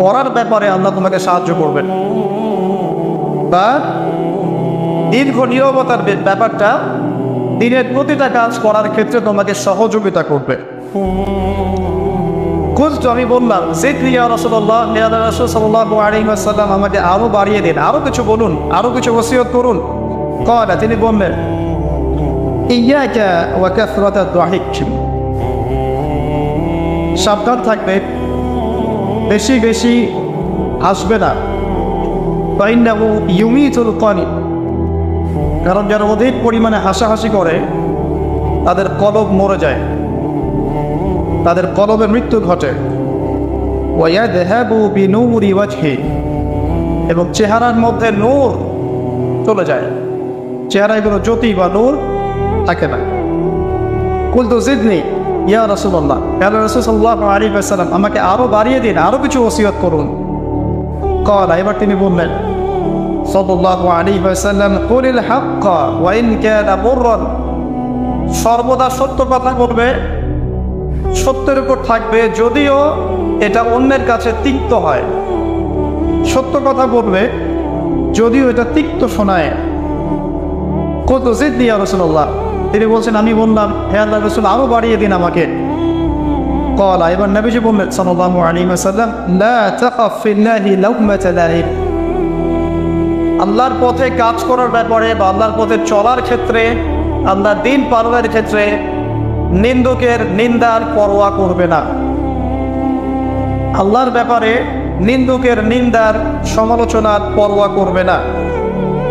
করার ব্যাপারে আল্লাহ তোমাকে সাহায্য করবেন। বা দীর্ঘ নীরবতার ব্যাপারটা দিনের প্রতিটা কাজ করার ক্ষেত্রে তোমাকে সহযোগিতা করবে। খুঁজতো আমি বললাম জিদনিয়া রসুল্লাহ রসুল সাল্লাহ আলিমাসাল্লাম আমাকে আরও বাড়িয়ে দিন, আরও কিছু বলুন, আরও কিছু ওসিয়ত করুন। কয়না তিনি বললেন, ইয়াকা ওয়াকাফরাতা দাহিক সাবধান থাকবে। বেশি বেশি হাসবে না। ফাইন্নাহু ইউমিতুল কানি কারণ যারা অধিক পরিমাণে হাসাহাসি করে, তাদের কলব মরে যায়। তাদের কলবের মৃত্যু ঘটে। ওয়ায়াদহাবু বিনূরি ওয়াজহি। এবং চেহারার মধ্যে নূর চলে যায়। চেহারায় কোনো জ্যোতি বা নূর থাকে না। কুলতু জিদনি ইয়া রাসূলুল্লাহ ইয়া রাসূলুল্লাহ আলাইহি ওয়াসাল্লাম আমাকে আরও বাড়িয়ে দিন, আরও কিছু ওসিয়ত করুন। কলা এবার তিনি বললেন সর্বদা সত্য কথা বলবে, সত্যের উপর থাকবে, যদিও এটা অন্যের কাছে তিক্ত হয়। সত্য কথা বলবে, যদিও এটা তিক্ত শোনায়। কত জিদ দিয়া রসুল্লাহ তিনি বলছেন, আমি বললাম, হে আল্লাহ রসুল, আরও বাড়িয়ে দিন আমাকে। কলা, এবার নবীজি বললেন ফিল্লাহি লাউমাতা লাইব। আল্লাহর পথে কাজ করার ব্যাপারে বা আল্লাহর পথে চলার ক্ষেত্রে আল্লাহর দিন পালনের ক্ষেত্রে নিন্দুকের নিন্দার পরোয়া করবে না। আল্লাহর ব্যাপারে নিন্দুকের নিন্দার সমালোচনার পরোয়া করবে না।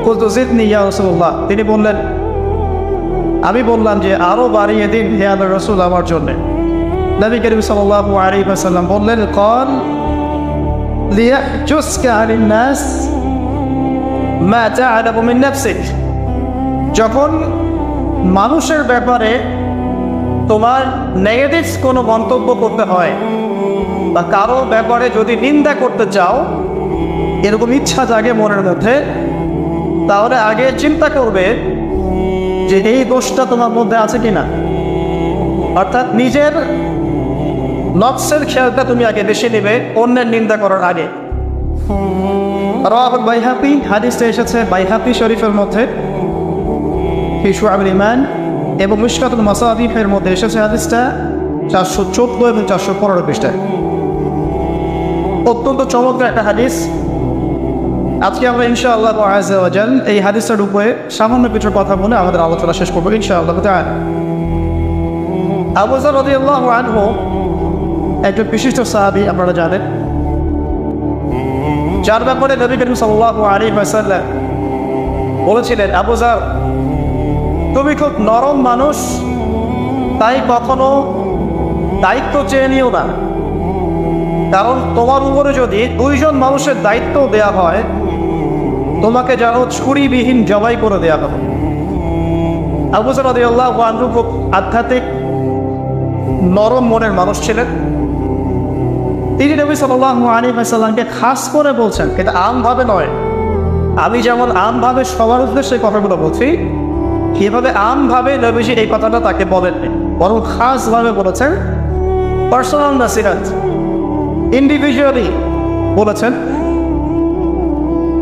কুলতু জিদনি ইয়া রাসূলুল্লাহ। তিনি বললেন আমি বললাম যে আরও বাড়িয়ে দিন হে আল্লাহ রসুল আমার জন্য। নবী করিম সাল্লাল্লাহু আলাইহি ওয়াসাল্লাম বললেন, কল লিয়াহজুসকা আনিন নাস মা তা'লামু মিন নাফসিক। যখন মানুষের ব্যাপারে তোমার নেগেটিভ কোনো মন্তব্য করতে হয় বা কারও ব্যাপারে যদি নিন্দা করতে চাও, এরকম ইচ্ছা জাগে মনের মধ্যে, তাহলে আগে চিন্তা করবে যে এই দোষটা তোমার মধ্যে আছে কিনা? অর্থাৎ নিজের নফসের খেয়ালটা তুমি আগে বেশি নেবে, অন্যের নিন্দা করার আগে। বাইহাপি হাদিসটা এসেছে বাইহাপি শরীফের মধ্যে। ফিসু আবুল ইমান এবং মিশকাতুল মাসাদিফের মধ্যে এসেছে হাদিসটা চারশো চোদ্দ এবং চারশো পনেরো পৃষ্ঠায়। অত্যন্ত চমৎকার একটা হাদিস। আজকে আমরা ইনশাআল্লাহ আজাল এই হাদিসটার উপরে সামান্য কিছু কথা বলে আমাদের আলোচনা শেষ করব ইনশাআল্লাহ তাআলা। আবু যর রাদিয়াল্লাহু আনহু একজন বিশিষ্ট সাহাবী, আপনারা জানেন যার ব্যাপারে নবী করিম সাল্লাল্লাহু আলাইহি ওয়াসাল্লাম বলেছিলেন, আবু যর তুমি খুব নরম মানুষ, তাই কখনো দায়িত্ব চেয়ে নিও না কারণ তোমার উপরে যদি দুইজন মানুষের দায়িত্ব দেয়া হয় তোমাকে যেন ছুরিবিহীন জবাই করে দেয়া হবে। আবু সালাদিয়াল্লাহ আনহু খুব আধ্যাত্মিক, নরম মনের মানুষ ছিলেন। তিনি নবী সাল্লাহ আলী সাল্লামকে খাস করে বলছেন কিন্তু আমভাবে নয়। আমি যেমন আমভাবে সবার উদ্দেশ্যে কথাগুলো বলছি এভাবে আমভাবে নবীজি এই কথাটা তাকে বলেননি। বরং খাসভাবে বলেছেন পার্সোনাল নাসিরাত ইন্ডিভিজুয়ালি বলেছেন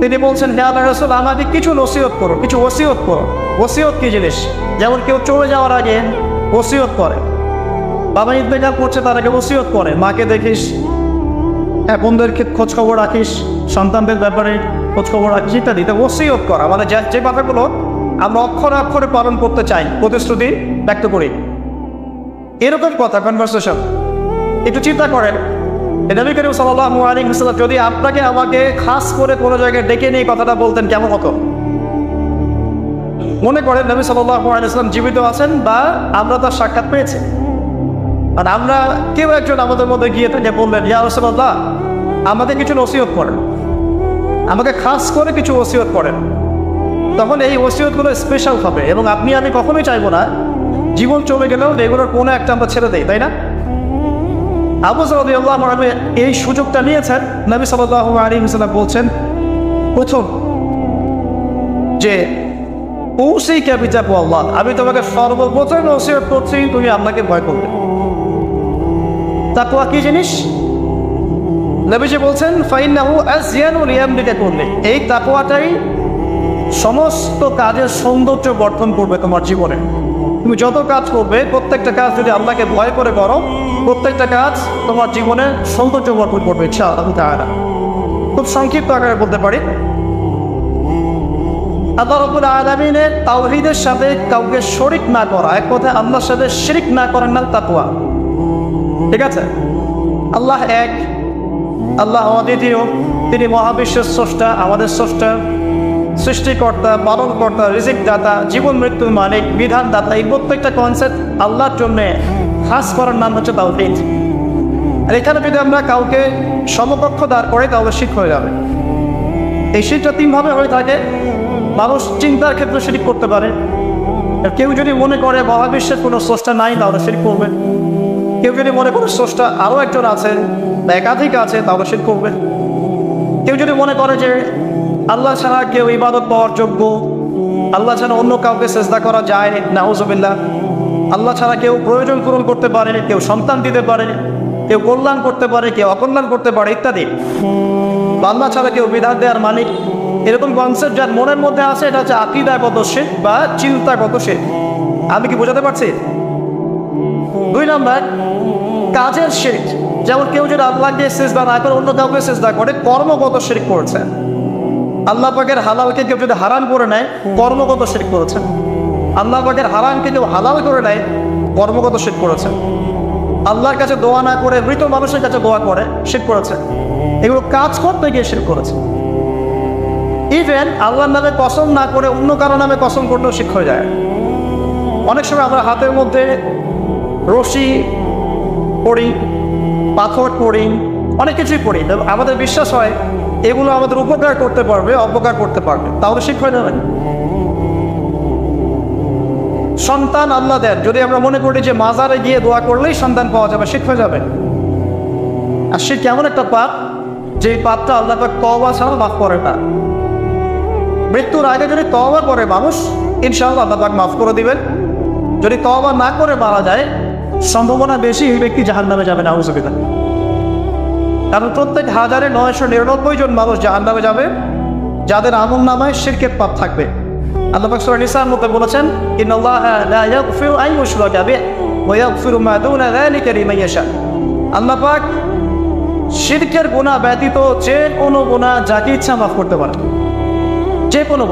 তিনি বলছেন, হে আল্লাহ রসুল আমাকে কিছু নসিহত করো, কিছু ওসিয়ত করো। ওসিয়ত কি জিনিস? যেমন কেউ চলে যাওয়ার আগে ওসিয়ত করে। বাবা ইন্তেকাল করছে তার আগে ওসিয়ত করে। মাকে দেখিস হ্যাঁ বোনদেরকে খোঁজ খবর রাখিস, সন্তানদের ব্যাপারে খোঁজখবর রাখিস, ইত্যাদি। তো ওসিয়ত করা। মানে যে কথাগুলো আমরা অক্ষরে অক্ষরে পালন করতে চাই, প্রতিশ্রুতি ব্যক্ত করি। এরকম কথা কনভারসেশন একটু চিন্তা করেন। নবী করিম সাল্লাল্লাহু আলাইহি ওয়াসাল্লাম, যদি আপনাকে আমাকে খাস করে কোনো জায়গায় ডেকে নিয়ে কথাটা বলতেন, কেমন হতো? মনে করেন নবী সাল্লাল্লাহু আলাইহি ওয়াসাল্লাম জীবিত আছেন বা আমরা তার সাক্ষাৎ পেয়েছি। আর আমরা কেউ একজন আমাদের মধ্যে গিয়ে থেকে বললেন, ইয়া রাসূলুল্লাহ, আমাদের কিছু নসিহত করেন। আমাকে খাস করে কিছু ওসিয়ত করেন। তখন এই ওসিয়তগুলো স্পেশাল হবে এবং আপনি, আমি কখনোই চাইব না। জীবন চলে গেলেও এগুলোর কোনো একটা আমরা ছেড়ে দেই, তাই না? আবু সালাদি আল্লাহ এই সুযোগটা নিয়েছেন। নবী সাল্লাহ আলী সাল্লাম বলছেন, প্রথম যে পৌঁছেই ক্যাপিটা আল্লাহ, আমি তোমাকে সর্বপ্রথম ওসিয়ত করছি, তুমি আল্লাহকে ভয় করবে। তাকুয়া কি জিনিস? নবীজি বলছেন, ফাইনাহু আজিয়ানুল ইয়ামদিকে করলে এই তাকওয়াটাই সমস্ত কাজের সৌন্দর্য বর্ধন করবে তোমার জীবনে। তুমি যত কাজ করবে, প্রত্যেকটা কাজ যদি আল্লাহকে ভয় করে করো প্রত্যেকটা কাজ তোমার জীবনে সৌন্দর্য বর্ধন করবে ইচ্ছা তাআলা। খুব সংক্ষিপ্ত আকারে বলতে পারি। আল্লাহ রবুল তাওহিদের সাথে কাউকে শরিক না করা, এক আল্লাহর সাথে না তাকুয়া ঠিক আছে? আল্লাহ এক, আল্লাহ অদ্বিতীয়। তিনি মহাবিশ্বের স্রষ্টা, আমাদের স্রষ্টা, সৃষ্টিকর্তা, পালনকর্তা রিজিক দাতা জীবন মৃত্যুর মালিক বিধান দাতা এই প্রত্যেকটা কনসেপ্ট আল্লাহর জন্য। খাস করার নাম হচ্ছে তাওহিদ। আর এখানে যদি আমরা কাউকে সমকক্ষ দাঁড় করে তাহলে শিখ হয়ে যাবে। এই শিখটা তিনভাবে হয়ে থাকে, মানুষ চিন্তার ক্ষেত্রে শিরিক করতে পারে। কেউ যদি মনে করে মহাবিশ্বের কোনো স্রষ্টা নাই, তাহলে শিরিক করবে। কেউ যদি মনে করে স্রষ্টা আরও একজন আছে বা একাধিক আছে, তাহলে শিরিক করবে। কেউ যদি মনে করে যে আল্লাহ ছাড়া কেউ ইবাদত পাওয়ার যোগ্য, আল্লাহ ছাড়া অন্য কাউকে চেষ্টা করা যায় নাহুজবিল্লা আল্লাহ ছাড়া কেউ প্রয়োজন পূরণ করতে পারে কেউ সন্তান দিতে পারে কেউ কল্যাণ করতে পারে, কেউ অকল্যাণ করতে পারে, ইত্যাদি। আল্লাহ ছাড়া কেউ বিধান দেওয়ার মালিক। এরকম কনসেপ্ট যার মনের মধ্যে আছে, এটা হচ্ছে আকিদাগত শেখ বা চিন্তাগত শেখ আমি কি বোঝাতে পারছি? দুই নাম্বার, কাজের শেখ যেমন কেউ যদি আল্লাহকে সেজদা না করে, অন্য কাউকে সেজদা করে, কর্মগত শেখ করেছে। আল্লাহ পাকের হালালকে কেউ যদি হারাম করে নেয়, কর্মগত শেখ করেছে। আল্লাহ পাকের হারামকে কেউ হালাল করে নেয় কর্মগত শেখ করেছে। আল্লাহর কাছে দোয়া না করে মৃত মানুষের কাছে দোয়া করে শেখ করেছে। এগুলো কাজ করতে গিয়ে শেখ করেছে। ইভেন আল্লাহর নামে কসম না করে অন্য কারও নামে কসম করলেও শিখ হয়ে যায়। অনেক সময় আমরা হাতের মধ্যে রশি পড়ি পাথর পড়ি অনেক কিছুই পড়ি আমাদের বিশ্বাস হয়, এগুলো আমাদের উপকার করতে পারবে, অপকার করতে পারবে। তাহলে শিখ হয়ে যাবে সন্তান আল্লাহ দেন। যদি আমরা মনে করি যে মাজারে গিয়ে দোয়া করলেই সন্তান পাওয়া যাবে শিখ হয়ে যাবে। আর সে কেমন একটা পাপ? যে পাপটা আল্লাহ পাক তওবা ছাড়া মাফ করে না। মৃত্যুর আগে যদি তওবা করে মানুষ, ইনশাআল্লাহ আল্লাহ পাক মাফ করে দিবেন। যদি তওবা না করে মারা যায়, সম্ভাবনা বেশি এই ব্যক্তি জাহান নামে যাবে না হুজুবিল্লাহ কারণ প্রত্যেক হাজারে নয়শো নিরানব্বই জন মানুষ জাহান নামে যাবে, যাদের আমল নামায় শিরকের পাপ থাকবে। আল্লাহ বলেছেন ব্যতীত যে কোনো গুনাহ যাকে ইচ্ছা মাফ করতে যে কোনো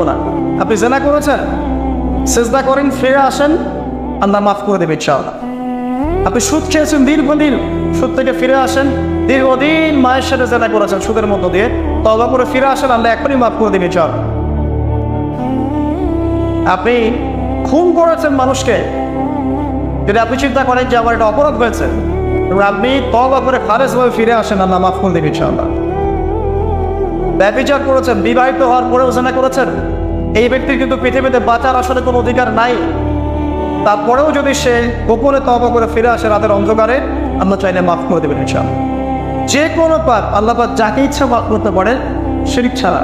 আপনি জেনা করেছেন, সেজদা করেন, ফিরে আসেন, আল্লাহ মাফ করে দেবে ইনশাআল্লাহ। আপনি সুদ খেয়েছেন দীর্ঘদিন সুদ থেকে ফিরে আসেন, দীর্ঘদিন মায়ের সাথে জেনা করেছেন সুদের মধ্য দিয়ে তবা করে ফিরে আসেন, আল্লাহ এখনই মাফ করে দেবে চল আপনি খুন করেছেন মানুষকে। যদি আপনি চিন্তা করেন যে আমার এটা অপরাধ হয়েছে, এবং আপনি তবা করে খারেজভাবে ফিরে আসেন, আল্লাহ মাফ করে দেবে ইনশাআল্লাহ। ব্যবচার করেছেন, বিবাহিত হওয়ার পরেও জেনা করেছেন। এই ব্যক্তির কিন্তু পৃথিবীতে বাঁচার আসলে কোনো অধিকার নাই। তারপরেও যদি সে গোপনে তবা করে ফিরে আসে রাতের অন্ধকারে, আল্লাহ চাইলে মাফ করে দেবেন ইনশাআল্লাহ। যে কোনো পাপ আল্লাহ পাক যাকে ইচ্ছা মাফ করতে পারেন, শিরিক ছাড়া।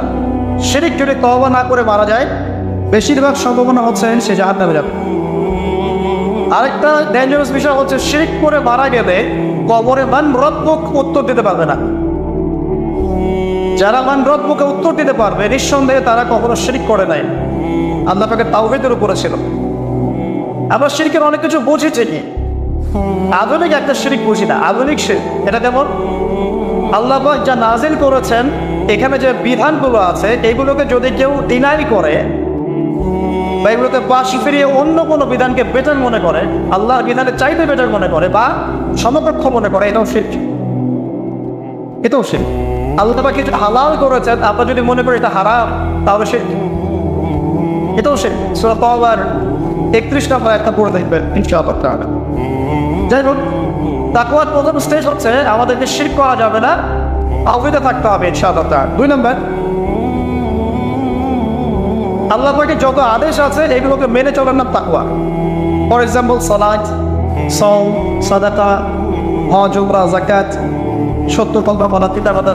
শিরিক যদি তবা না করে মারা যায় বেশিরভাগ সম্ভাবনা হচ্ছে সে জাহান নামে যাবে। আরেকটা ডেঞ্জারাস বিষয় হচ্ছে শিরিক করে মারা গেলে কবরে মান রব্বক উত্তর দিতে পারবে না। যারা মান রব্বকে উত্তর দিতে পারবে, নিঃসন্দেহে তারা কখনো শিরিক করে নাই। আল্লাহ পাকে তাওহিদের উপরে ছিল। আমরা শিরিকের অনেক কিছু বুঝি ঠিকই। আধুনিক একটা শিরিক বুঝি না। আধুনিক শির এটা যেমন আল্লাহ যা নাজিল করেছেন, এখানে যে বিধানগুলো আছে, এইগুলোকে যদি কেউ ডিনাই করে বা পাশ ফিরিয়ে অন্য কোনো বিধানকে বেটার মনে করে, আল্লাহর বিধানের চাইতে বেটার মনে করে বা সমকক্ষ মনে করে, এটাও শির এটাও শির আল্লাহ কিছু হালাল করেছেন আপনার যদি মনে করি এটা হারাম, তাহলে শির এটাও শির সুরা তওবার একত্রিশ নম্বর একটা পড়ে দেখবেন, ইনশাআল্লাহ তাআলা। যাই হোক, তাকওয়ার প্রথম স্টেজ হচ্ছে, আমাদেরকে শির করা যাবে না আউফিতে থাকতে হবে, ইনশাআল্লাহ তাআলা। দুই নম্বর আল্লাহ পাকে যত আদেশ আছে, এগুলোকে মেনে চলার নাম তাকওয়া। ফর এক্সাম্পল সালাত সং সাদাকা, হজ জাকাত সত্য কথা বলা পিতা মাতা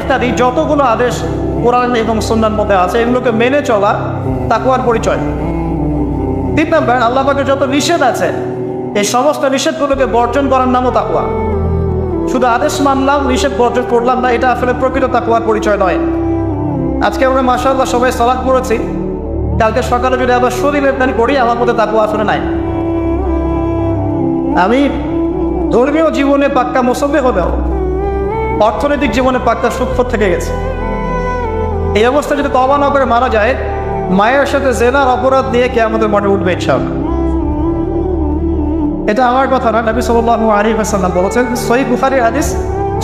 ইত্যাদি, যতগুলো আদেশ কোরআন এবং সুন্নার মধ্যে আছে, এগুলোকে মেনে চলা তাকুয়ার পরিচয়। তিন নম্বর, আল্লাহ পাকের যত নিষেধ আছে, এই সমস্ত নিষেধগুলোকে বর্জন করার নামও তাকুয়া শুধু আদেশ মানলাম, নিষেধ বর্জন করলাম না, এটা আসলে প্রকৃত তাকুয়ার পরিচয় নয়। আজকে আমরা মাসাল্লাহ সবাই সলাদ করেছি কালকে সকালে যদি আবার শরীরের প্ল্যান করি আমার মধ্যে তাকুয়া আসলে নাই। আমি ধর্মীয় জীবনে পাক্কা মুসল্লি হলেও, অর্থনৈতিক জীবনে পাক্কা সূক্ষ্ম থেকে গেছে। এই অবস্থা যদি তবা না করে মারা যায়, মায়ের সাথে জেনার অপরাধ নিয়ে কে আমাদের মনে উঠবে ইচ্ছা এটা আমার কথা না, নবী সাল্লাল্লাহু আলাইহি ওয়াসাল্লাম বলেছেন সহি বুখারীর হাদিস,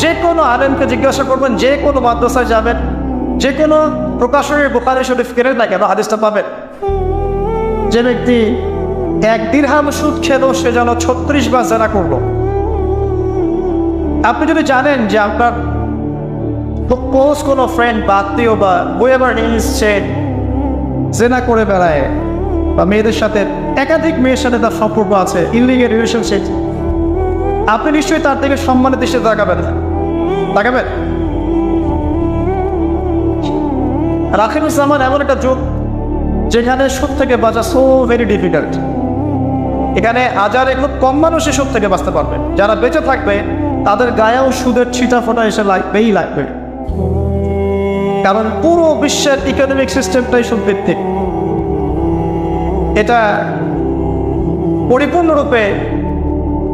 যে কোনো আলেমকে জিজ্ঞাসা করবেন, যে কোনো মাদ্রাসায় যাবেন, যে কোনো প্রকাশনের বুখারী শরীফ কেনেন না কেন? হাদিসটা পাবেন। যে ব্যক্তি এক দিরহাম সুদ খেলো সে যেন ছত্রিশ বার জেনা করল। আপনি যদি জানেন যে আপনার ক্লোজ কোনো ফ্রেন্ড বা আত্মীয় বা বইয়েবার সে জেনা করে বেড়ায়, বা মেয়েদের সাথে একাধিক মেয়ের সাথে তার সম্পর্ক আছে ইলিগেল রিলেশনশিপ আপনি নিশ্চয়ই তার থেকে সম্মানের দৃষ্টিতে তাকাবেন না। তাকাবেন? রাখিনুজ্জামান এমন একটা যুগ যেখানে সুদ থেকে বাঁচা সো ভেরি ডিফিকাল্ট এখানে হাজারে খুব কম মানুষই সুদ থেকে বাঁচতে পারবে। যারা বেঁচে থাকবে, তাদের গায়েও সুদের ছিটা ফোটা এসে লাগবেই লাগবে। কারণ পুরো বিশ্বের ইকোনমিক সিস্টেমটাই সুদ ভিত্তিক এটা পরিপূর্ণরূপে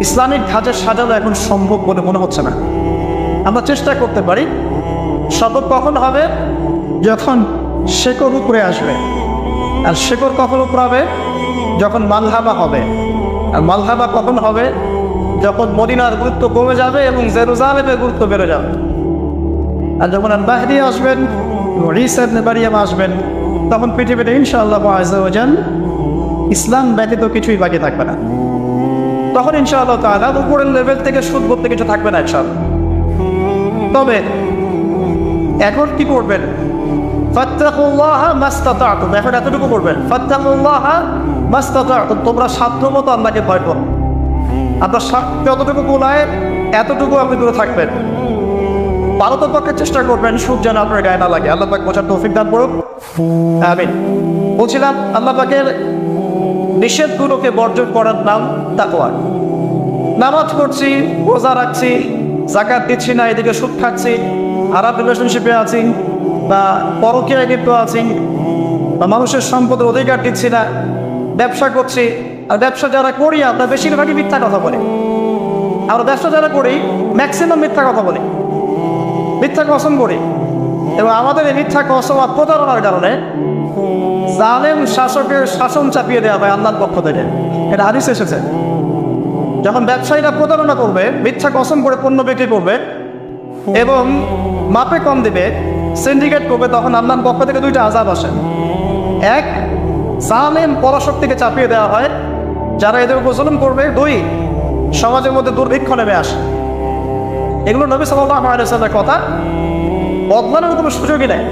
ইসলামিক ধাঁচে সাজানো এখন সম্ভব বলে মনে হচ্ছে না। আমরা চেষ্টা করতে পারি। সবক কখন হবে? যখন শেকড় উপরে আসবে, আর শেকড় কখন উপরে হবে? যখন মালহাবা হবে। আর মালহাবা কখন হবে? যখন মদিনার গুরুত্ব কমে যাবে এবং জেরুজালেমের গুরুত্ব বেড়ে যাবে। আর যখন বাহরি আসবেন রিসেন্ট নেবারিয়াম আসবেন, তখন পৃথিবীতে ইনশাআল্লাহ আজান ইসলাম ব্যতীত কিছুই বাকি থাকবে না। তখন ইনশাআল্লাহ তাআলা উপরের লেভেল থেকে সুদ বলতে কিছু থাকবে না ইনশাআল্লাহ। তবে এখন কি করবেন? ফাত্তাকুল্লাহ এখন এতটুকু করবেন, ফাত্তাকুল্লাহ মাস্তাতাতুম, তোমরা সাধ্য মতো আল্লাহকে ভয় করো আপনার যতটুকু গোলায় এতটুকু আপনি দূরে থাকবেন। ভারত পক্ষে চেষ্টা করবেন, সুদ যেন আপনার গায়ে না লাগে। আল্লাহ পাক বোঝার তৌফিক দান করুক। আমি বলছিলাম, আল্লাহ পাকের নিষেধগুলোকে বর্জন করার নাম তাকওয়া। নামাজ পড়ছি, রোজা রাখছি জাকাত দিচ্ছি না, এদিকে সুদ খাচ্ছি আরাম রিলেশনশিপে আছি। বা পরকীয়ায় লিপ্ত আছি বা মানুষের সম্পদের অধিকার দিচ্ছি না, ব্যবসা করছি, আর ব্যবসা যারা করি, আমরা বেশিরভাগই মিথ্যা কথা বলে। আমরা ব্যবসা যারা করি ম্যাক্সিমাম মিথ্যা কথা বলি। মিথ্যা কসম করি। এবং আমাদের এই মিথ্যা কসম আর প্রতারণার কারণে জালেম শাসকের শাসন চাপিয়ে দেওয়া হয় আল্লাহর পক্ষ থেকে। এটা হাদিস এসেছে। যখন ব্যবসায়ীরা প্রতারণা করবে, মিথ্যা কসম করে পণ্য বিক্রি করবে, এবং মাপে কম দিবে সিন্ডিকেট করবে তখন আল্লাহর পক্ষ থেকে দুইটা আজাব আসে। এক, জালেম পরাশক্তিকে চাপিয়ে দেওয়া হয়, যারা এদের উপর জুলুম করবে। দুই, সমাজের মধ্যে দুর্ভিক্ষ নেমে আসে। এগুলো নবী সাল্লাহ কথা। বদলানোর কোনো সুযোগই নেই।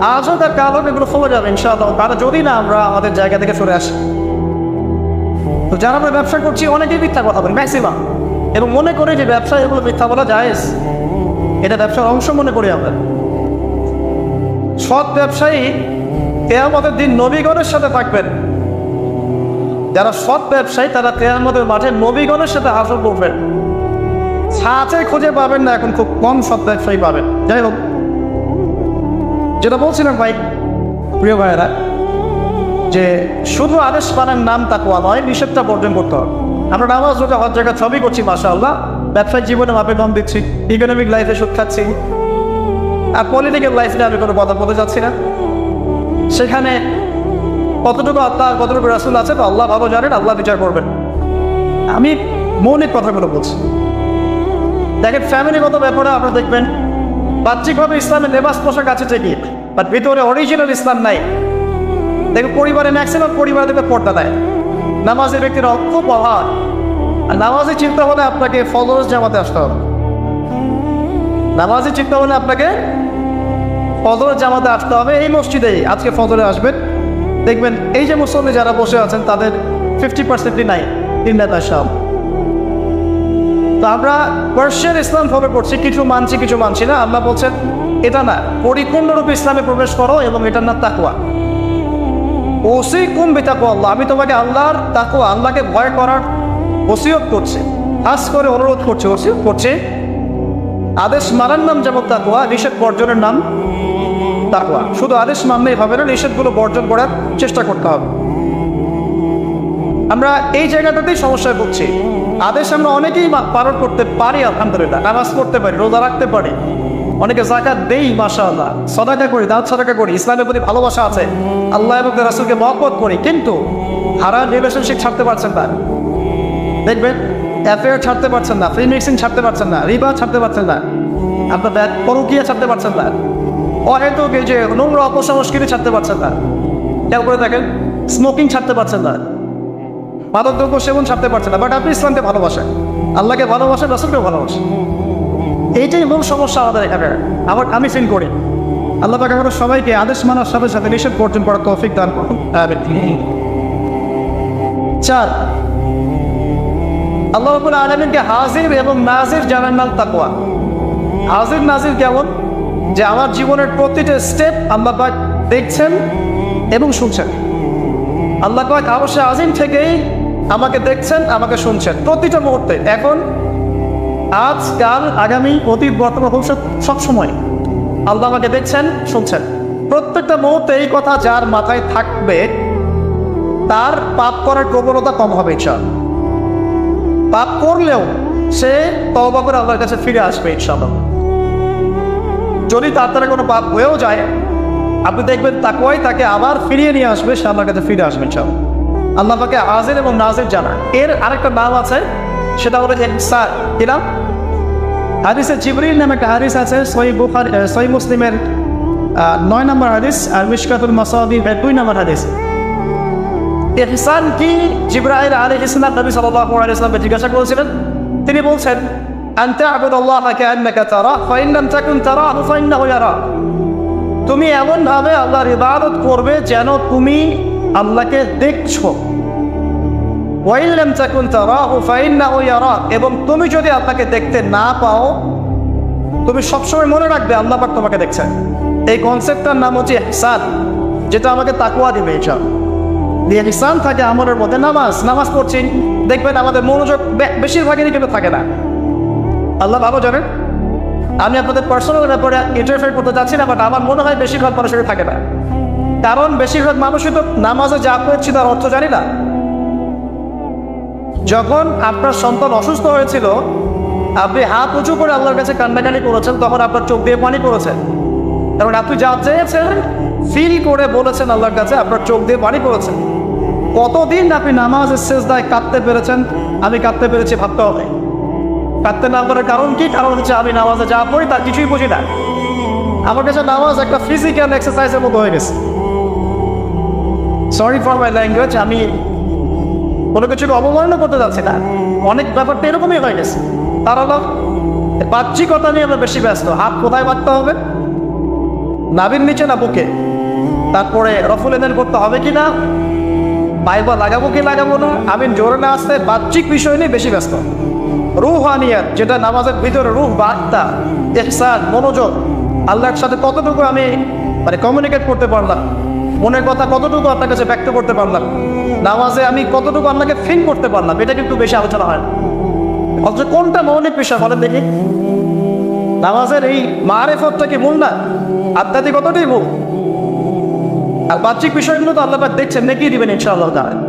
আজও তার কালো এগুলো ফলে যাবে ইনশাআল্লাহ। তারা যদি না আমরা আমাদের জায়গা থেকে সরে আসি। তো যারা আমরা ব্যবসা করছি, অনেকেই মিথ্যা কথা বলি ম্যাক্সিমাম এবং মনে করি যে ব্যবসা এগুলো মিথ্যা বলা যায় এটা ব্যবসার অংশ মনে করি আমরা। সৎ ব্যবসায়ী কেয়ামতের দিন নবীগণের সাথে থাকবেন। যারা সৎ ব্যবসায়ী, তারা কেয়ামতের মাঠে নবীগণের সাথে হাসল করবেন। ছাঁচে খুঁজে পাবেন না, এখন খুব কম সৎ ব্যবসায়ী পাবেন। যাই হোক, যেটা বলছিলাম ভাই, প্রিয় ভাইয়েরা, যে শুধু আদেশ পানের নাম তাকুয়া নয়, নিষেধটা বর্জন করতে হবে। আমরা নামাজ, রোজা, হজ জায়গা সবই করছি মাসা আল্লাহ ব্যবসায়িক জীবনে মাপে কম দিচ্ছি ইকোনমিক লাইফে সুখ খাচ্ছি। আর পলিটিক্যাল লাইফ নিয়ে আমি কোনো কথা বলতে চাচ্ছি না। সেখানে কতটুকু আল্লাহ কতটুকু রাসুল আছে তো আল্লাহ ভালো জানেন, আল্লাহ বিচার করবেন। আমি মৌলিক কথাগুলো বলছি। দেখেন ফ্যামিলিগত ব্যাপারে আপনারা দেখবেন, বাহ্যিকভাবে ইসলামের লেবাস পোশাক আছে ঠিকই বাট ভিতরে অরিজিনাল ইসলাম নাই। দেখবে পরিবারে ম্যাক্সিমাম পরিবার দেখবে পর্দা দেয় নামাজের ব্যক্তির খুব অভাব আর নামাজের চিন্তা হলে আপনাকে ফলোয়ার্স জামাতে আসতে হবে। নামাজে চিন্তা হলে আপনাকে? ফজরের জামাতে আসতে হবে। এই মসজিদেই আজকে ফজরে আসবেন। দেখবেন এই যে মুসল্লি যারা বসে আছেন, তাদের ফিফটি পার্সেন্টই নাই তিন নেতা সব তো আমরা পার্সিয়ান ইসলাম ফলো করছি কিছু মানছি কিছু মানছি না। আল্লাহ বলছেন, এটা না, পরিপূর্ণরূপে ইসলামে প্রবেশ করো এবং এটার না তাকুয়া ওসি কুম বেতাকু আল্লাহ। আমি তোমাকে আল্লাহর তাকুয়া আল্লাহকে ভয় করার ওসিয়ত করছে। খাস করে অনুরোধ করছে, ওসিয়ত করছে আদেশ মানার নাম যেমন তাকুয়া নিষেধ বর্জনের নাম তাকুয়া শুধু আদেশ মানলেই হবে না, নিষেধগুলো বর্জন করার চেষ্টা করতে হবে। আমরা এই জায়গাটাতেই সমস্যায় ভুগছি। আদেশ আমরা অনেকেই পালন করতে পারি, আলহামদুলিল্লাহ। নামাজ পড়তে পারি, রোজা রাখতে পারি। অনেকে জাকাত দেই মাসা আল্লাহ সদাকা করি দাঁত সদাকা করি, ইসলামের প্রতি ভালোবাসা আছে। আল্লাহ এবং রাসুলকে মহব্বত করি, কিন্তু হারা রিলেশনশিপ ছাড়তে পারছেন না। দেখবেন অ্যাফেয়ার ছাড়তে পারছেন না ফ্রি মিক্সিং ছাড়তে পারছেন না রিবা ছাড়তে পারছেন না। আপনার ব্যাগ পরকিয়া ছাড়তে পারছেন না। অহেতুক এই যে নোংরা অপসংস্কৃতি ছাড়তে পারছেন না। খেয়াল করে দেখেন স্মোকিং ছাড়তে পারছেন না। মাদকদ্রব্য সেবন ছাড়তে পারছেন না বাট আপনি ইসলামকে ভালোবাসেন। আল্লাহকে ভালোবাসেন, রাসুলকে ভালোবাসেন। এইটাই মূল সমস্যা আমাদের এখানে। আবার আমি ফিল করি। আল্লাহ পাক আমাদের সবাইকে আদেশ মানার সাথে সাথে নিষেধ বর্জন করার তৌফিক দান করুন। চার আল্লাহ রবুল আলমিনকে হাজির এবং নাজির জানার নাম তাকুয়া হাজির নাজির কেমন? যে আমার জীবনের প্রতিটা স্টেপ আল্লাহ পাক দেখছেন এবং শুনছেন। আল্লাহ পাক অবশ্যই আজিম থেকেই আমাকে দেখছেন, আমাকে শুনছেন প্রতিটা মুহূর্তে। এখন আজ কাল আগামী, অতীত, বর্তমান, ভবিষ্যৎ সবসময় আল্লাহ আমাকে দেখছেন, শুনছেন। প্রত্যেকটা মুহূর্তে এই কথা যার মাথায় থাকবে, তার পাপ করার প্রবণতা কম হবে ইনশাল পাপ করলেও সে তবা করে আল্লাহর কাছে ফিরে আসবে ইনশাল্লাহ যদি তার দ্বারা কোনো পাপ হয়েও যায়, আপনি দেখবেন তাকুয়াই তাকে আবার ফিরিয়ে নিয়ে আসবে, সে আল্লাহর কাছে ফিরে আসবে ইনশাল্লাহ আল্লাহ পাকে আজির এবং নাজির জানা এর আরেকটা নাম আছে, সেটা হলো ইহসান কি নাম? হাদিসে জিবরিল নামে একটা হাদিস আছে সই বুখার সই মুসলিমের নয় নম্বর হাদিস আর মিশকাতুল মাসাবির দুই নম্বর হাদিস। ইহসান কি? জিব্রাইল আলাইহিস ইসলাম নবী আলাইহি জিজ্ঞাসা করেছিলেন। তিনি বলছেন আন তা'বুদাল্লাহ কাআন্নাকা তারা তুমি এমন ভাবে আল্লাহর ইবাদত করবে যেন তুমি আল্লাহকে দেখছ। ইয়ারা। এবং তুমি যদি আল্লাহকে দেখতে না পাও, তুমি সবসময় মনে রাখবে আল্লাহ তোমাকে দেখছেন। এই কনসেপ্টটার নাম হচ্ছে ইহসান যেটা আমাকে তাকুয়া দিবে দিয়ে ইহসান থাকে আমলের মধ্যে। নামাজ নামাজ পড়ছি দেখবেন আমাদের মনোযোগ বেশিরভাগেরই কিন্তু থাকে না। আল্লাহ ভালো জানেন। আমি আপনাদের পার্সোনাল ব্যাপারে ইন্টারফেয়ার করতে যাচ্ছি না বাট আমার মনে হয় বেশিরভাগ মানুষের থাকে না। কারণ বেশিরভাগ মানুষই তো নামাজে যা করছি তার অর্থ জানি না। যখন আপনার সন্তান অসুস্থ হয়েছিল, আপনি হাত উঁচু করে আল্লাহর কাছে কান্নাকানি করেছেন, তখন আপনার চোখ দিয়ে পানি পড়েছে। কারণ আপনি যা চেয়েছেন ফিল করে বলেছেন আল্লাহর কাছে, আপনার চোখ দিয়ে পানি পড়েছে। কতদিন আপনি নামাজের শেষ দায় কাঁদতে পেরেছেন? আমি কাঁদতে পেরেছি, ভাবতে হবে। কাঁদতে না পারার কারণ কি? কারণ হচ্ছে আমি নামাজে যা পড়ি তার কিছুই বুঝি না। আমার কাছে নামাজ একটা ফিজিক্যাল এক্সারসাইজের মতো হয়ে গেছে। সরি ফর মাই ল্যাঙ্গুয়েজ আমি কোনো কিছুকে অবমাননা করতে যাচ্ছি না। অনেক ব্যাপারটা এরকমই হয়ে গেছে। তার হলো বাহ্যিকতা নিয়ে আমরা বেশি ব্যস্ত। হাত কোথায় বাঁধতে হবে? নাভির নিচে না বুকে? তারপরে রফুল এদেন করতে হবে কি না? পাইবা লাগাবো কি লাগাবো না? আমি জোরে না আসতে বাহ্যিক বিষয় নিয়ে বেশি ব্যস্ত। রুহানিয়াত, যেটা নামাজের ভিতরে রুহ বা আত্মা, ইহসান, মনোযোগ, আল্লাহর সাথে কতটুকু আমি মানে কমিউনিকেট করতে পারলাম, মনের কথা কতটুকু আপনার কাছে ব্যক্ত করতে পারলাম, নামাজে আমি কতটুকু আপনাকে ফিল করতে পারলাম, এটা কিন্তু বেশি আলোচনা হয় অথচ কোনটা মৌলিক বিষয় বলেন দেখি। নামাজের এই মারেফতটা কি মূল না? আধ্যাত্মিকতাটাই মূল। আর বাহ্যিক বিষয়গুলো তো আল্লাহ দেখছেন নেকি দিবেন ইনশাআল্লাহ তাআলা।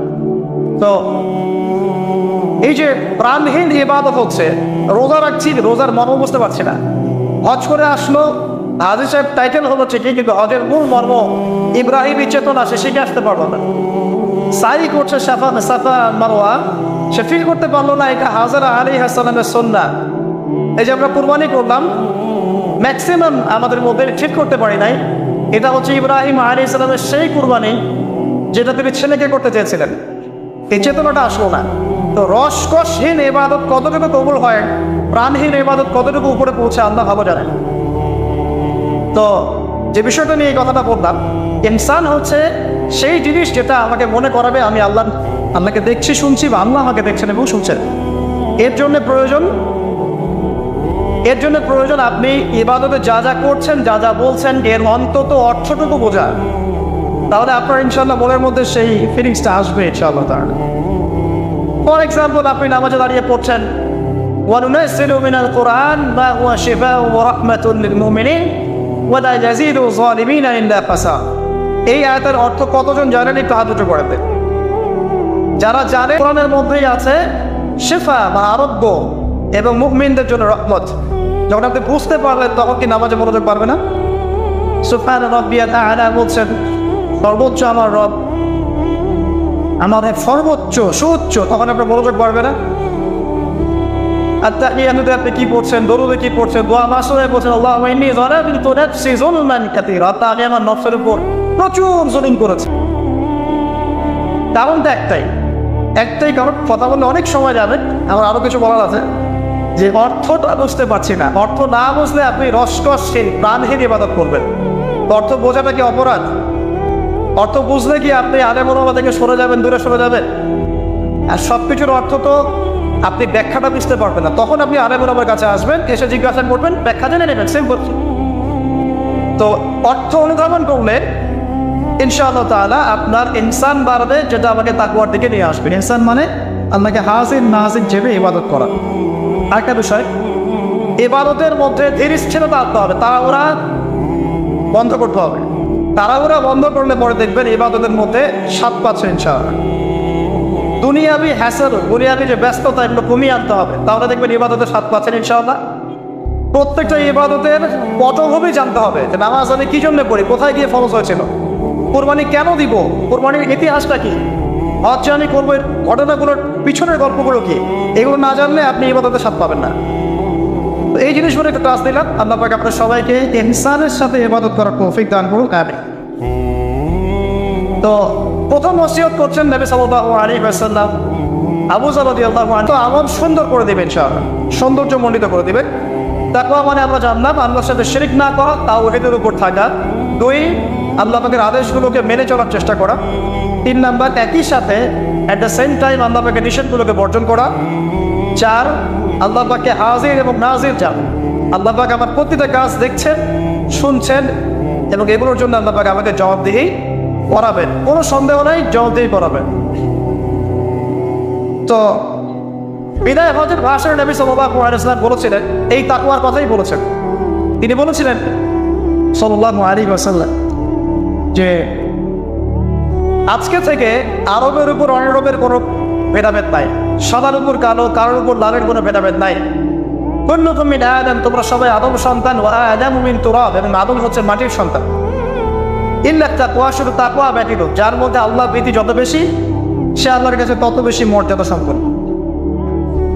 তো এই যে প্রাণহীন ইবাদত হচ্ছে, রোজা রাখছি, রোজার মর্ম বুঝতে পারছি না। হজ করে আসলো, হাজি সাহেব টাইটেল হলো ঠিকই কিন্তু হজের মূল মর্ম ইব্রাহিমী চেতনা, সে শিখে আসতে পারল না। সাই করছে সাফা সাফা মারোয়া সে ফিল করতে পারল না, এটা হাজারা আলী হাসানের সন্না এই যে আমরা কুরবানি করলাম ম্যাক্সিমাম আমাদের মধ্যে ঠিক করতে পারি নাই। এটা হচ্ছে ইব্রাহিম আলী ইসলামের সেই কুরবানি যেটা তিনি ছেলেকে করতে চেয়েছিলেন। এই চেতনাটা আসলো না। তো রসকসহীন এবাদত কতটুকু কবুল হয়, প্রাণহীন এবাদত কতটুকু উপরে পৌঁছে, আল্লাহ ভালো জানেন। তো যে বিষয়টা নিয়ে এই কথাটা বললাম, ইনসান হচ্ছে সেই জিনিস যেটা আমাকে মনে করাবে, আমি আল্লাহ, আল্লাহকে দেখছি, শুনছি বা আল্লাহ আমাকে দেখছেন এবং শুনছেন। এর জন্য প্রয়োজন এর জন্য প্রয়োজন আপনি ইবাদতে যা যা করছেন যা যা বলছেন এর অন্তত অর্থটুকু বোঝা তাহলে আপনার ইনশাল্লাহ মনের মধ্যে সেই ফিলিংসটা আসবে ইনশাআল্লাহ তার ফর এক্সাম্পল আপনি নামাজে দাঁড়িয়ে পড়ছেন وننزل من القرآن ما هو شفاء ورحمة للمؤمنين ولا يزيد الظالمين إلا خسارة এই আয়াতের অর্থ কতজন জানেন একটু হাত উঁচু করে দেন। যারা জানে কোরআনের মধ্যেই আছে শেফা বা আরোগ্য এবং মুকমিনদের জন্য রহমত। যখন আপনি বুঝতে পারলেন তখন কি নামাজে মনোযোগ পারবে না? সুফান রব্বিয়া তাআলা বলছেন, সর্বোচ্চ আমার রব আমার সর্বোচ্চ, সুউচ্চ, তখন আপনার মনোযোগ পারবে না? আর তাহিয়াতুতে আপনি কি পড়ছেন, দরুদে কি পড়ছেন, দোয়া মাসুদে পড়ছেন আল্লাহ ইন্নী যালামতু নাফসি যুলমান কাতীরা আমি আমার নফসের উপর প্রচুর জুলুম করেছি। কারণটা একটাই। একটাই কারণ, কথা বললে অনেক সময় যাবে, আমার আরও কিছু বলার আছে। যে অর্থটা বুঝতে পারছি না। অর্থ না বুঝলে আপনি রসকসহীন, প্রাণহীন ইবাদত করবেন। অর্থ বোঝাটা কি অপরাধ? অর্থ বুঝলে কি আপনি আরে মনোবা থেকে সরে যাবেন, দূরে সরে যাবেন? আর সব কিছুর অর্থ তো আপনি ব্যাখ্যাটা বুঝতে পারবেন না। তখন আপনি আরে মনোবার কাছে আসবেন, এসে জিজ্ঞাসা করবেন, ব্যাখ্যা জেনে নেবেন সিম্পল তো অর্থ অনুধাবন করলে ইনশাআল্লাহ তাআলা আপনার ইনসান বাড়বে, যেটা আমাকে তাকুয়ার দিকে নিয়ে আসবে। ইনসান মানে আপনাকে হাজির নাজির জেবে ইবাদত করা। আরেকটা বিষয়, ইবাদতের মধ্যে ধীর স্থিরতা আনতে হবে তারা ওরা বন্ধ করতে হবে। তারা ওরা বন্ধ করলে পরে দেখবেন ইবাদতের মধ্যে সাত পাচ্ছে ইনশাআল্লাহ। দুনিয়াবি হ্যাসেল, দুনিয়াবি যে ব্যস্ততা, এগুলো কমিয়ে আনতে হবে, তাহলে দেখবেন ইবাদতের স্বাদ পাচ্ছেন ইনশাআল্লাহ। প্রত্যেকটা ইবাদতের পটভূমি জানতে হবে যে নামাজ আমি কি জন্য পড়ি, কোথায় গিয়ে ফরজ হয়েছিল, কোরবানি কেন দিব, কোরবানির ইতিহাসটা কি যে আমি করব ঘটনাগুলোর পিছনের গল্পগুলো কি? এগুলো না জানলে আপনি ইবাদতের স্বাদ পাবেন না। এই জিনিসগুলো একটু কাজ দিলাম আল্লাহ পাক আপনার সবাইকে ইনসানের সাথে ইবাদত করার তৌফিক দান করুন আমি তো প্রথম ওসিয়ত করছেন নবী সাল্লাল্লাহু আলাইহি ওয়াসাল্লাম। আবু জালাদি আল্লাহ তো আমল সুন্দর করে দেবেন, ইনশাআল্লাহ। সৌন্দর্য মণ্ডিত করে দেবেন। তাকওয়া মানে আমরা জানলাম, আল্লাহর সাথে শিরিক না করা তাও ওহিদের উপর থাকা। দুই, আল্লাহ পাকের আদেশগুলোকে মেনে চলার চেষ্টা করা। তিন নাম্বার, একই সাথে অ্যাট দ্য সেম টাইম আল্লাহ পাকের নিষেধগুলোকে বর্জন করা। চার, আল্লাহ পাককে হাজির এবং নাজির যান। আল্লাহ পাক আমার প্রতিটা কাজ দেখছেন, শুনছেন এবং এগুলোর জন্য আল্লাহ পাক আমাকে জবাবদিহি করাবেন। কোনো সন্দেহ নাই, জবাবদিহি করাবেন। তো, বিদায় হজের ভাষার নবী সাল্লাল্লাহু আলাইহি ওয়াসাল্লাম বলেছিলেন, এই তাকওয়ার কথাই বলেছেন। তিনি বলেছিলেন সাল্লাল্লাহু আলাইহি ওয়াসাল্লাম যে আজকে থেকে আরবের উপর অনারবের কোনো ভেদাভেদ নাই। সাদার উপর কালো, কারোর উপর লালের কোনো ভেদাভেদ নাই। কুল্লুকুম মিন আদম, তোমরা সবাই আদম সন্তান ও আদম মিন তুরাব, এবং আদম হচ্ছে মাটির সন্তান। ইল্লা তাকওয়া, শুধু তাকওয়া ব্যতীত, যার মধ্যে আল্লাহ ভীতি যত বেশি, সে আল্লাহর কাছে তত বেশি মর্যাদা সম্পন্ন।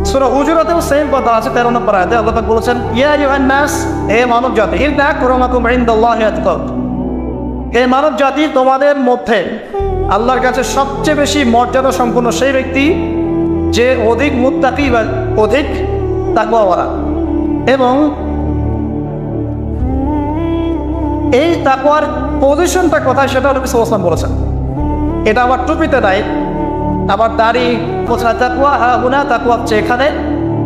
সূরা হুজুরাতেও সেম কথা আছে 13 নম্বর আয়াতে আল্লাহ বলেছেন, ইয়া আইয়ুহান নাস হে মানব জাতি ইন্না আক্রামাকুম ইনদাল্লাহি আতকাকুম হে মানব জাতি তোমাদের মধ্যে আল্লাহর কাছে সবচেয়ে বেশি মর্যাদা সম্পন্ন সেই ব্যক্তি যে অধিক মুত্তাকি বা অধিক তাকওয়াওয়ালা। এবং এই তাকওয়ার পজিশনটা কোথায় সেটা নবী সাল্লাল্লাহু বলেছেন। এটা আবার টুপিতে নাই আবার দাড়ি কোথায়? তাকুয়া হা গুনা তাকুয়া হচ্ছে এখানে।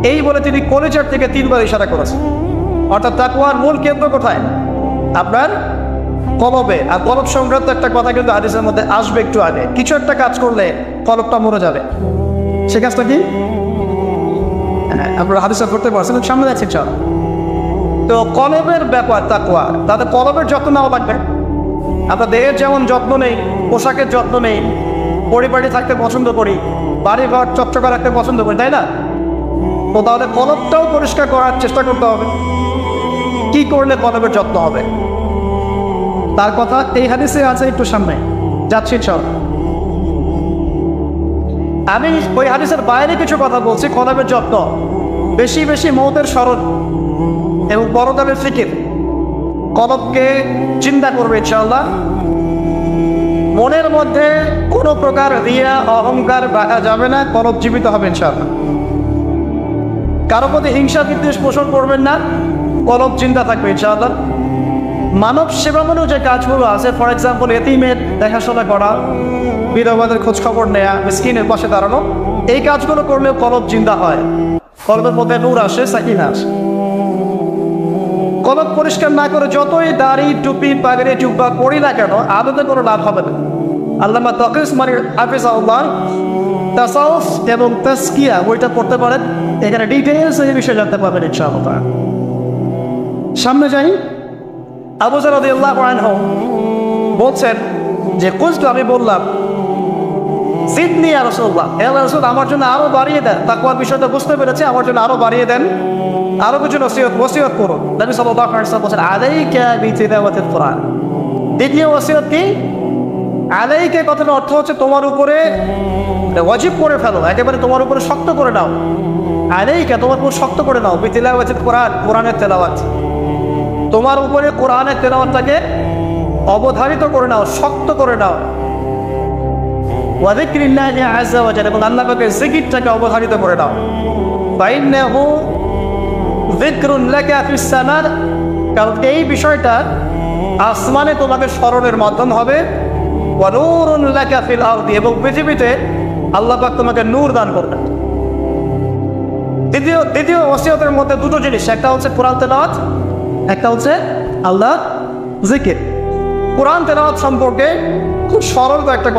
এই বলে তিনি কলেজের থেকে তিনবার ইশারা করেছেন। অর্থাৎ তাকুয়ার মূল কেন্দ্র কোথায়? আপনার কলবে। আর কলব সংক্রান্ত একটা কথা কিন্তু হাদিসের মধ্যে আসবে একটু আগে। কিছু একটা কাজ করলে কলবটা মরে যাবে। সে কাজটা কি? হ্যাঁ আপনারা হাদিসা করতে পারছেন সামনে যাচ্ছেন চল। তো কলবের ব্যাপার তাকুয়া তাদের কলবের যত্ন নেওয়া লাগবে। আমরা দেহের যেমন যত্ন নেই, পোশাকের যত্ন নেই পরিবারে থাকতে পছন্দ করি, বাড়ি ঘর চকচকা রাখতে পছন্দ করি, তাই না? তো তাহলে কলবটাও পরিষ্কার করার চেষ্টা করতে হবে। কি করলে কলবের যত্ন হবে? তার কথা এই হাদিসে আছে একটু সামনে। যাচ্ছি চল আমি ওই হাদিসের বাইরে কিছু কথা বলছি কলবের যত্ন। বেশি বেশি মৌতের স্মরণ এবং বড়দামের ফিকির। কলবকে চিন্তা করবে ইনশাল্লাহ মনের মধ্যে কোনো প্রকার রিয়া, অহংকার রাখা যাবে না, কলব জীবিত হবে ইনশাল্লাহ কারও প্রতি হিংসা, বিদ্বেষ পোষণ করবেন না, কলব চিন্তা থাকবে ইনশাআল্লাহ। মানব সেবামূলক যে কাজগুলো আছে ফর এক্সাম্পল এতিমের দেখাশোনা করা, বিধবাদের খোঁজ খবর নেয়া স্কিনের পাশে দাঁড়ানো, এই কাজগুলো করলেও কলব চিন্তা হয়। কলবের মধ্যে নূর আসে, সাকিনা আসে। কলব পরিষ্কার না করে যতই দাড়ি, টুপি, পাগড়ি চুব্বা করি না কেন, আদতে কোনো লাভ হবে না। আল্লামা তকিস মানে হাফিজ আল্লাহ তাসাউফ এবং তাস্কিয়া, বইটা পড়তে পারেন। এখানে ডিটেলস এই বিষয়ে জানতে পারবেন ইনশাআল্লাহ। সামনে যাই। আবু আনহু বলছেন যে কুজতু আমি বললাম সিডনি আর রসুল, আমার জন্য আরও বাড়িয়ে দেন। তাকওয়ার বিষয়টা বুঝতে পেরেছি, আমার জন্য আরও বাড়িয়ে দেন। আরও কিছু নসিহত ওসিয়ত করুন। নবী আলাইকা বিতিলাওয়াতিল কোরআন। দ্বিতীয় ওসিয়ত কি? আলাইকা কথার অর্থ হচ্ছে তোমার উপরে ওয়াজিব করে ফেলো, একেবারে তোমার উপরে শক্ত করে নাও। আলাইকা তোমার উপর শক্ত করে নাও। বিতিলাওয়াতিল কোরআন, কোরআনের তেলাওয়াত। তোমার উপরে কোরআনের তেলাওয়াতটাকে অবধারিত করে নাও, শক্ত করে নাও। ওয়াদিক্রিল্লাহি আযজা ওয়া এবং আল্লাহ জিকিরটাকে অবধারিত করে নাও। কারণ এই বিষয়টা আসমানে তোমাকে স্মরণের মাধ্যম হবে। ওয়া নূরুন লাকা ফিল এবং পৃথিবীতে আল্লাহ তোমাকে নূর দান করবেন। দ্বিতীয় দ্বিতীয় ওসিয়তের মধ্যে দুটো জিনিস, একটা হচ্ছে কোরআন তেলাওয়াত একটা হচ্ছে আল্লাহ জিকির। কোরআন তেলাওয়াত সম্পর্কে খুব সরল একটা